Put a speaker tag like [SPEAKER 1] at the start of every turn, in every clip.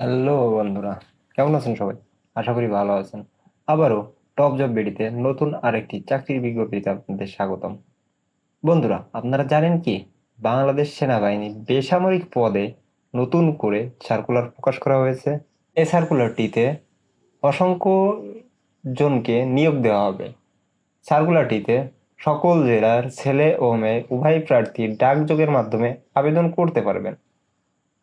[SPEAKER 1] Hello বন্ধুরা, কেমন আছেন সবাই? আশা করি ভালো আছেন। আবারও টপ জব বিডিতে নতুন আরেকটি চাকরির বিজ্ঞপ্তিতে আপনাদের স্বাগতম। বন্ধুরা, আপনারা জানেন কি? বাংলাদেশ সেনাবাহিনী বেসামরিক পদে নতুন করে সার্কুলার প্রকাশ করা হয়েছে। এই সার্কুলারটিতে অসংখ্য জনকে নিয়োগ দেওয়া হবে। সার্কুলারটিতে সকল জেলার ছেলে ও মেয়ে উভয় প্রার্থী ডাকযোগের মাধ্যমে আবেদন করতে পারবেন।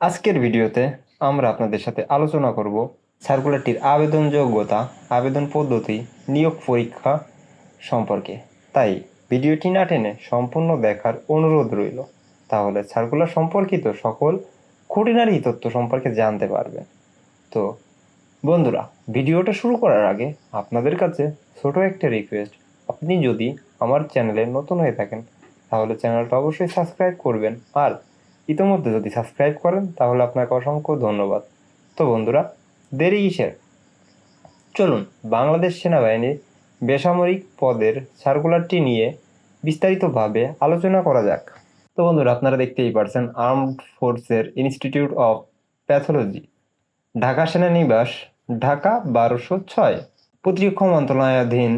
[SPEAKER 1] আজকের ভিডিওতে আমরা আপনাদের সাথে আলোচনা করব সার্কুলারটির আবেদন যোগ্যতা আবেদন পদ্ধতি, নিয়োগ পরীক্ষা সম্পর্কে। তাই ভিডিওটি না টেনে সম্পূর্ণ দেখার অনুরোধ রইল। তাহলে সার্কুলার সম্পর্কিত সকল খুঁটিনারি তথ্য সম্পর্কে জানতে পারবেন। তো বন্ধুরা, ভিডিওটা শুরু করার আগে আপনাদের কাছে ছোট একটা রিকোয়েস্ট আপনি যদি আমার চ্যানেলে নতুন হয়ে থাকেন, তাহলে চ্যানেলটা অবশ্যই সাবস্ক্রাইব করবেন আর ইতোমধ্যে যদি সাবস্ক্রাইব করেন, তাহলে আপনাকে অসংখ্য ধন্যবাদ। তো বন্ধুরা, দেরি কিসের? চলুন বাংলাদেশ সেনাবাহিনীর বেসামরিক পদের সার্কুলারটি নিয়ে বিস্তারিতভাবে আলোচনা করা যাক। তো বন্ধুরা, আপনারা দেখতেই পারছেন আর্মড ফোর্সের ইনস্টিটিউট অফ প্যাথোলজি ঢাকা সেনানিবাস, ঢাকা বারোশো ছয়। প্রতিরক্ষা মন্ত্রণালয়াধীন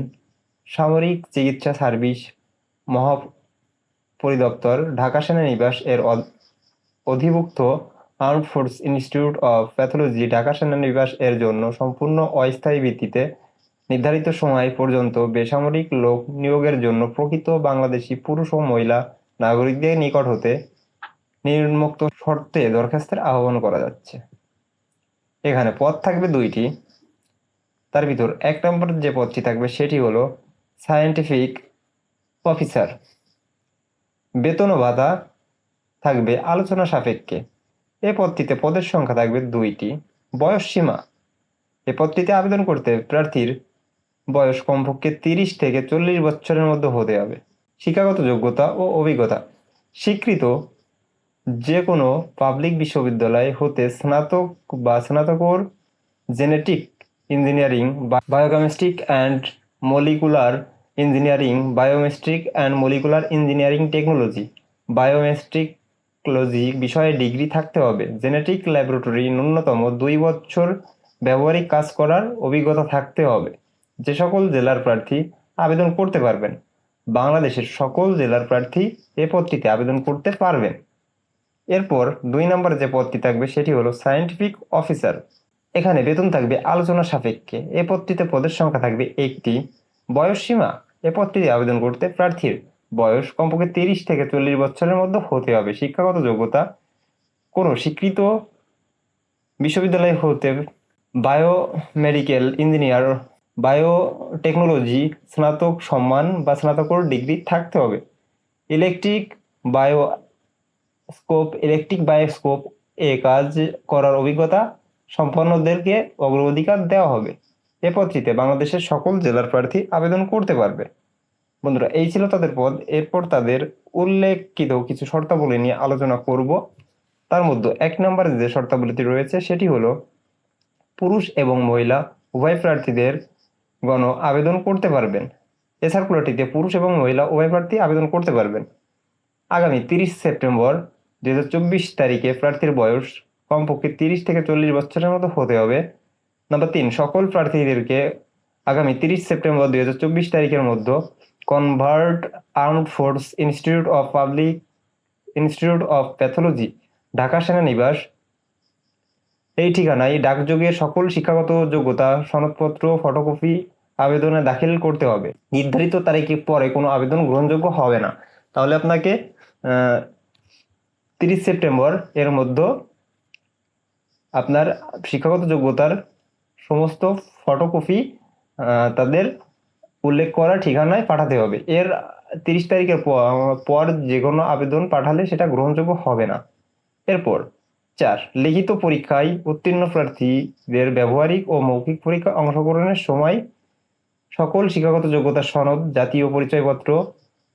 [SPEAKER 1] সামরিক চিকিৎসা সার্ভিস মহা পরিদপ্তর ঢাকা সেনানিবাস এর অধিভুক্ত armed force institute of pathology Dhaka সেনানিবাস এর জন্য সম্পূর্ণ অস্থায়ী ভিত্তিতে নির্ধারিত সময় পর্যন্ত বেসামরিক লোক নিয়োগের জন্য প্রকৃত বাংলাদেশি পুরুষ ও মহিলা নাগরিকদের নিকট হতে নির্মুক্ত শর্তে দরখাস্তের আহ্বান করা যাচ্ছে। এখানে পদ থাকবে দুইটি। তার ভিতর এক নম্বর যে পদটি থাকবে সেটি হলো সায়েন্টিফিক অফিসার বেতন ভাতা থাকবে আলোচনা সাপেক্ষে। এ পদটিতে পদের সংখ্যা থাকবে দুইটি। বয়স সীমা। এ পদটিতে আবেদন করতে প্রার্থীর বয়স কমপক্ষে তিরিশ থেকে চল্লিশ বছরের মধ্যে হতে হবে। শিক্ষাগত যোগ্যতা ও অভিজ্ঞতা। স্বীকৃত যে কোনো পাবলিক বিশ্ববিদ্যালয় হতে স্নাতক বা স্নাতকোর জেনেটিক ইঞ্জিনিয়ারিং বা বায়োকেমিস্ট্রিক and molecular engineering বায়োমেস্ট্রিক and molecular engineering technology বায়োমেট্রিকোলজি বিষয়ে ডিগ্রি থাকতে হবে। জেনেটিক ল্যাবরেটরি ন্যূনতম দুই বছর ব্যবহারিক কাজ করার অভিজ্ঞতা থাকতে হবে। যে সকল জেলার প্রার্থী আবেদন করতে পারবেন। বাংলাদেশের সকল জেলার প্রার্থী এ পদটিতে আবেদন করতে পারবেন। এরপর দুই নম্বরে যে পদটি থাকবে সেটি হলো সায়েন্টিফিক অফিসার এখানে বেতন থাকবে আলোচনা সাপেক্ষে। এ পদটিতে পদের সংখ্যা থাকবে একটি। বয়স সীমা এ পদটিতে আবেদন করতে প্রার্থীর বয়স কমপক্ষে তিরিশ থেকে চল্লিশ বছরের মধ্যে হতে হবে। শিক্ষাগত যোগ্যতা কোনো স্বীকৃত বিশ্ববিদ্যালয় হতে বায়োমেডিকেল ইঞ্জিনিয়ার, বায়োটেকনোলজি, স্নাতক সম্মান বা স্নাতকোর ডিগ্রি থাকতে হবে। Electric bio scope electric bioscope এ কাজ করার অভিজ্ঞতা সম্পন্নদেরকে অগ্রাধিকার দেওয়া হবে। এ পদটিতে বাংলাদেশের সকল জেলার প্রার্থী আবেদন করতে পারবে। বন্ধুরা, এই ছিল তাদের পদ। এরপর তাদের উল্লেখিত কিছু শর্তাবলী নিয়ে আলোচনা করব। তার মধ্যে এক নম্বরে যে শর্তাবলীটি রয়েছে, সেটি হলো পুরুষ এবং মহিলা উভয় প্রার্থীদের গণ আবেদন করতে পারবেন। এ সার্কুলারটিতে পুরুষ এবং মহিলা উভয় প্রার্থী আবেদন করতে পারবেন। আগামী তিরিশ সেপ্টেম্বর দুই হাজার চব্বিশ তারিখে প্রার্থীর বয়স কমপক্ষে তিরিশ থেকে চল্লিশ বছরের মতো হতে হবে। নাম্বার তিন, সকল প্রার্থীদেরকে আগামী তিরিশ সেপ্টেম্বর দুই হাজার চব্বিশ তারিখের মধ্যে convert armed force institute of public, institute of pathology, Dhaka সেনানিবাস। এই ঠিকানায় ডাকযোগে সকল শিক্ষাগত যোগ্যতা, সনদপত্র, ফটোকপি, আবেদনে দাখিল করতে হবে। নির্ধারিত তারিখে পরে কোনো আবেদন গ্রহণযোগ্য হবে না। তাহলে আপনাকে তিরিশ সেপ্টেম্বর এর মধ্যে আপনার শিক্ষাগত যোগ্যতার সমস্ত ফটোকপি তাদের উল্লেখ করা ঠিকানায় পাঠাতে হবে। এর তিরিশ তারিখের পর যে কোনো আবেদন পাঠালে সেটা গ্রহণযোগ্য হবে না। এরপর, চার, লিখিত পরীক্ষায় উত্তীর্ণ প্রার্থীদের ব্যবহারিক ও মৌখিক পরীক্ষা অংশগ্রহণের সময় সকল শিক্ষাগত যোগ্যতার সনদ, জাতীয় পরিচয়পত্র,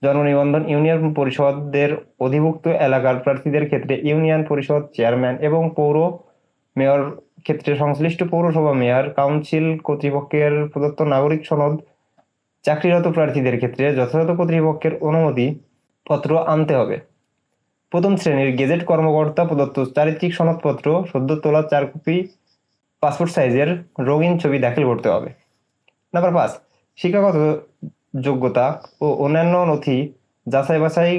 [SPEAKER 1] জন্ম নিবন্ধন, ইউনিয়ন পরিষদের অধিভুক্ত এলাকার প্রার্থীদের ক্ষেত্রে ইউনিয়ন পরিষদ চেয়ারম্যান এবং পৌর মেয়র ক্ষেত্রে সংশ্লিষ্ট পৌরসভা মেয়র, কাউন্সিল কর্তৃপক্ষের প্রদত্ত নাগরিক সনদ চাকরিরত প্রার্থীদের ক্ষেত্রে যথাযথ কর্তৃপক্ষের অনুমতি পত্র আনতে হবে। প্রথম শ্রেণির গেজেট কর্মকর্তা প্রদত্ত চারিত্রিক সনদপত্র, সদ্য তোলা চার কপি, পাসপোর্ট সাইজের রঙিন ছবি দাখিল করতে হবে। নাম্বার পাঁচ, শিক্ষাগত যোগ্যতা ও অন্যান্য নথি যাচাই বাছাই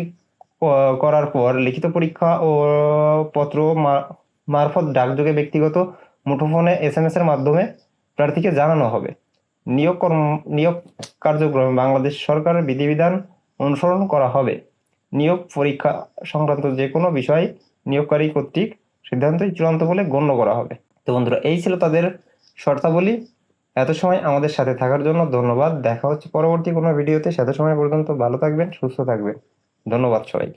[SPEAKER 1] করার পর লিখিত পরীক্ষা ও পত্র মারফত ডাকযোগে ব্যক্তিগত মুঠোফোনে এস এম এর মাধ্যমে প্রার্থীকে জানানো হবে। নিয়োগ কর্ম নিয়োগ কার্যক্রমে বাংলাদেশ সরকারের বিধিবিধান অনুসরণ করা হবে। নিয়োগ পরীক্ষা সংক্রান্ত যে কোনো বিষয় নিয়োগকারী কর্তৃক সিদ্ধান্তই চূড়ান্ত বলে গণ্য করা হবে। তো বন্ধুরা, এই ছিল তাদের শর্তাবলী। এত সময় আমাদের সাথে থাকার জন্য ধন্যবাদ। দেখা হচ্ছে পরবর্তী কোনো ভিডিওতে। সেত সময় পর্যন্ত ভালো থাকবেন, সুস্থ থাকবেন। ধন্যবাদ সবাইকে।